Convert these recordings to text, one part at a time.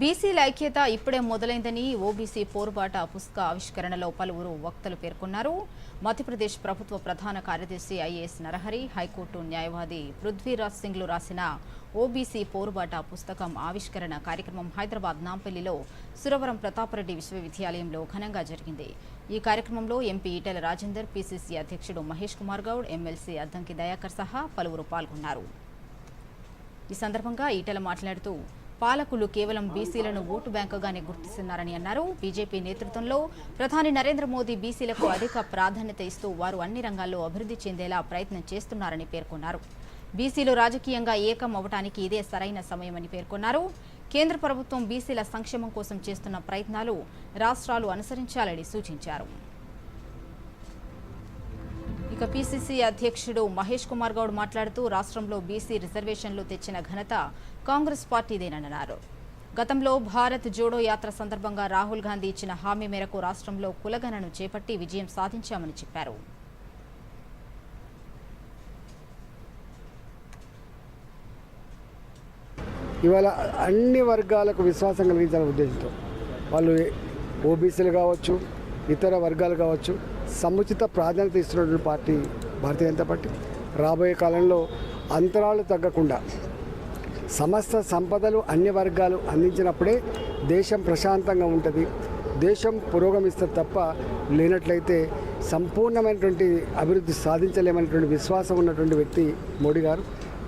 బీసీల ఐక్యత ఇప్పుడే మొదలైందని ఓబీసీ పోరుబాట పుస్తక ఆవిష్కరణలో పలువురు వక్తలు పేర్కొన్నారు. మధ్యప్రదేశ్ ప్రభుత్వ ప్రధాన కార్యదర్శి ఐఏఎస్ నరహరి హైకోర్టు న్యాయవాది పృథ్వీరాజ్ సింగ్లు రాసిన ఓబీసీ పోరుబాట పుస్తకం ఆవిష్కరణ కార్యక్రమం హైదరాబాద్ నాంపల్లిలో సురవరం ప్రతాపరెడ్డి విశ్వవిద్యాలయంలో ఘనంగా జరిగింది. ఈ కార్యక్రమంలో ఎంపీ ఈటెల రాజేందర్ పీసీసీ అధ్యక్షుడు మహేష్ కుమార్ గౌడ్ ఎమ్మెల్సీ అద్దంకి దయాకర్ సహా పలువురు పాల్గొన్నారు. ఈ సందర్భంగా ఈటెల మాట్లాడుతూ పాలకులు కేవలం బీసీలను ఓటు బ్యాంకుగానే గుర్తిస్తున్నారని అన్నారు. బీజేపీ నేతృత్వంలో ప్రధాని నరేంద్ర మోదీ బీసీలకు అధిక ప్రాధాన్యత ఇస్తూ వారు అన్ని రంగాల్లో అభివృద్ధి చెందేలా ప్రయత్నం చేస్తున్నారని పేర్కొన్నారు. బీసీలు రాజకీయంగా ఏకం అవటానికి ఇదే సరైన సమయమని పేర్కొన్నారు. కేంద్ర ప్రభుత్వం బీసీల సంక్షేమం కోసం చేస్తున్న ప్రయత్నాలు రాష్ట్రాలు అనుసరించాలని సూచించారు. ఇక అధ్యక్షుడు మహేష్ కుమార్ గౌడ్ మాట్లాడుతూ రాష్ట్రంలో బీసీ రిజర్వేషన్లు తెచ్చిన ఘనత కాంగ్రెస్ పార్టీదేనన్నారు. గతంలో భారత్ జోడో యాత్ర సందర్భంగా రాహుల్ గాంధీ ఇచ్చిన హామీ మేరకు రాష్ట్రంలో కులగణను చేపట్టి విజయం సాధించామని చెప్పారు. ఇవాళ అన్ని వర్గాలకు విశ్వాసం కలిగించాలనే ఉద్దేశంతో వాళ్ళు ఓబీసీలు కావచ్చు ఇతర వర్గాలు కావచ్చు సముచిత ప్రాధాన్యత ఇస్తున్నటువంటి పార్టీ భారతీయ జనతా పార్టీ. రాబోయే కాలంలో అంతరాలు తగ్గకుండా సమస్త సంపదలు అన్ని వర్గాలు అందించినప్పుడే దేశం ప్రశాంతంగా ఉంటుంది. దేశం పురోగమిస్తుంది తప్ప లేనట్లయితే సంపూర్ణమైనటువంటి అభివృద్ధి సాధించలేమనేటువంటి విశ్వాసం ఉన్నటువంటి వ్యక్తి మోడీ గారు.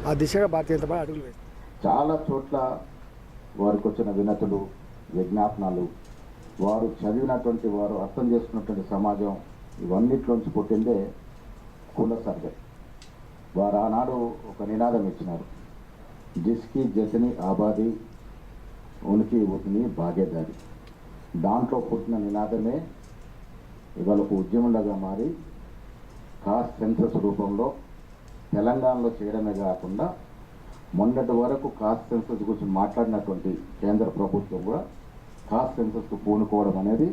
ఆ దిశగా భారతీయ జనతా పార్టీ అడుగులు వేస్తారు చాలా చోట్ల వారికి వచ్చిన వినతులు విజ్ఞాపనలు వారు చదివినటువంటి వారు అర్థం చేసుకున్నటువంటి సమాజం ఇవన్నిట్లోంచి పుట్టిందే కుల సర్వే. వారు ఆనాడు ఒక నినాదం ఇచ్చినారు. జిస్కి జతని ఆబాది ఉనికి ఉతిని భాగ్యదారి దాంట్లో పుట్టిన నినాదమే ఇవాళ ఒక ఉద్యమంలాగా మారి కాస్ట్ సెన్సస్ రూపంలో తెలంగాణలో చేయడమే కాకుండా మొన్నటి వరకు కాస్ట్ సెన్సస్ గురించి మాట్లాడినటువంటి కేంద్ర ప్రభుత్వం కూడా కాస్ట్ సెన్సస్కు పూనుకోవడం అనేది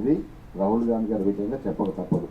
ఇది రాహుల్ గాంధీ గారి విజయంగా చెప్పక తప్పదు.